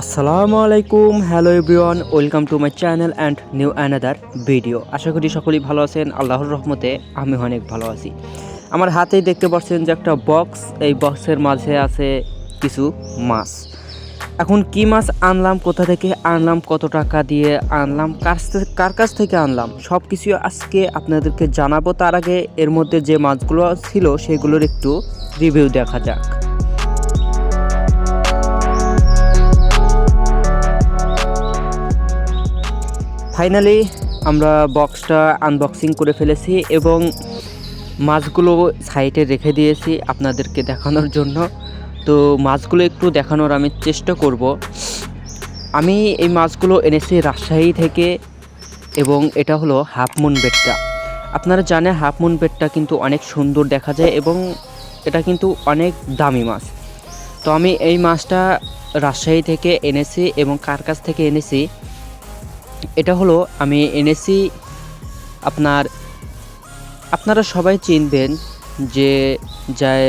আসসালামু আলাইকুম, hello everyone, welcome to my channel and new another video. আশা করি সকলেই ভালো আছেন, আল্লাহর রহমতে আমি অনেক ভালো আছি। আমার হাতেই দেখতে পাচ্ছেন যে একটা বক্স, এই বক্সের মাঝে আছে কিছু মাছ। এখন কি মাছ আনলাম, কোথা থেকে আনলাম, কত টাকা দিয়ে আনলাম, কার কাছ থেকে আনলাম সব কিছু আজকে আপনাদেরকে জানাব। তার আগে এর মধ্যে যে মাছগুলো ছিল, সেগুলোর একটু রিভিউ দেখা যাক। ফাইনালি আমরা বক্সটা আনবক্সিং করে ফেলেছি এবং মাছগুলো সাইডে রেখে দিয়েছি আপনাদেরকে দেখানোর জন্য। তো মাছগুলো একটু দেখানোর আমি চেষ্টা করব। আমি এই মাছগুলো এনেছি রাজশাহী থেকে এবং এটা হলো হাফ মুন বেটটা আপনারা জানেন হাফ মুন বেটটা কিন্তু অনেক সুন্দর দেখা যায় এবং এটা কিন্তু অনেক দামি মাছ। তো আমি এই মাছটা রাজশাহী থেকে এনেছি এবং কার কাছ থেকে এনেছি এটা হলো, আমি এনেছি আপনার, আপনারা সবাই চিনবেন যে যায়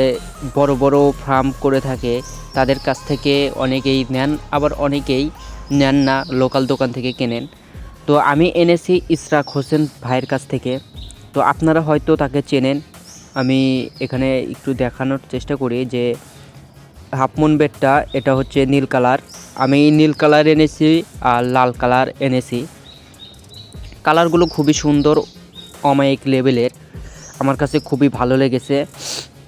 বড় বড় ফার্ম করে থাকে, তাদের কাছ থেকে অনেকেই নেন, আবার অনেকেই নেন না লোকাল দোকান থেকে কেনেন। তো আমি এনেছি ইসরাক হোসেন ভাইয়ের কাছ থেকে। তো আপনারা হয়তো তাকে চেনেন। আমি এখানে একটু দেখানোর চেষ্টা করি যে হাফমুন বেডটা এটা হচ্ছে নীল কালার। আমি নীল কালার এনেছি আর লাল কালার এনেছি। কালারগুলো খুবই সুন্দর, অমায়িক লেভেলের। আমার কাছে খুবই ভালো লেগেছে।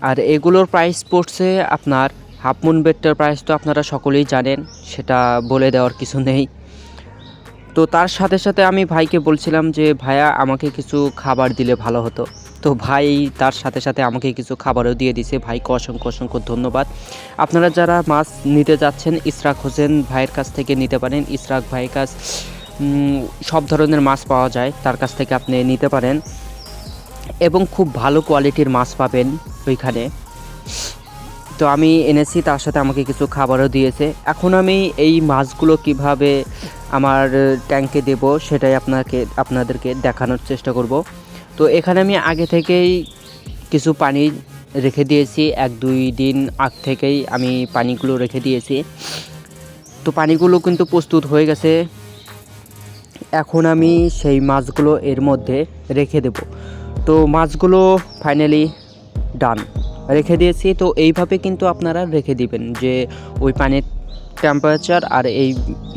আর এগুলোর প্রাইস পড়ছে আপনার হাফমুন বেডটার প্রাইস তো আপনারা সকলেই জানেন, সেটা বলে দেওয়ার কিছু নেই। তো তার সাথে সাথে আমি ভাইকে বলছিলাম যে, ভাইয়া, আমাকে কিছু খাবার দিলে ভালো হতো। তো ভাই তার সাথে সাথে আমাকে কিছু খাবারও দিয়ে দিছে। ভাইকে অসংখ্য অসংখ্য ধন্যবাদ। আপনারা যারা মাছ নিতে যাচ্ছেন ইসরাক হোসেন ভাইয়ের কাছ থেকে নিতে পারেন। ইসরাক ভাইয়ের কাছ সব ধরনের মাছ পাওয়া যায়, তার কাছ থেকে আপনি নিতে পারেন। এবং খুব ভালো কোয়ালিটির মাছ পাবেন ওইখানে। তো আমি এনেছি, তার সাথে আমাকে কিছু খাবারও দিয়েছে। এখন আমি এই মাছগুলো কীভাবে আমার ট্যাঙ্কে দেব, সেটাই আপনাকে, আপনাদেরকে দেখানোর চেষ্টা করব। তো এখানে আমি আগে থেকেই কিছু পানি রেখে দিয়েছি। এক, দুই দিন আগ থেকেই আমি পানিগুলো রেখে দিয়েছি। তো পানিগুলো কিন্তু প্রস্তুত হয়ে গেছে। এখন আমি সেই মাছগুলো এর মধ্যে রেখে দেব। তো মাছগুলো ফাইনালি ডান রেখে দিয়েছি। তো এইভাবে কিন্তু আপনারা রেখে দিবেন যে ওই পানির টেম্পারেচার আর এই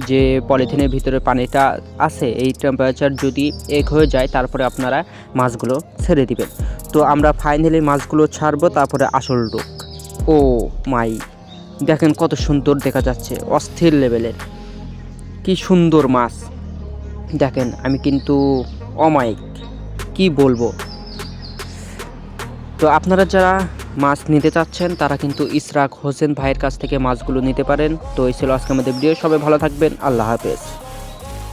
যে পলিথিনের ভিতরে পানিটা আছে, এই টেম্পারেচার যদি এক হয়ে যায়, তারপরে আপনারা মাছগুলো ছেড়ে দিবেন। তো আমরা ফাইনালি মাছগুলো ছাড়বো, তারপরে আসল রোগ। ও মাই, দেখেন কত সুন্দর দেখা যাচ্ছে, অস্থির লেভেলের কি সুন্দর মাছ। দেখেন, আমি কিন্তু অমায়িক, কি বলব? তো আপনারা যারা মাছ নিতে চাচ্ছেন, তারা কিন্তু ইসরাক হোসেন ভাইয়ের কাছ থেকে মাছগুলো নিতে পারেন। তো এই ছিল আজকে আমাদের ভিডিও। সবাই ভালো থাকবেন। আল্লাহ হাফেজ।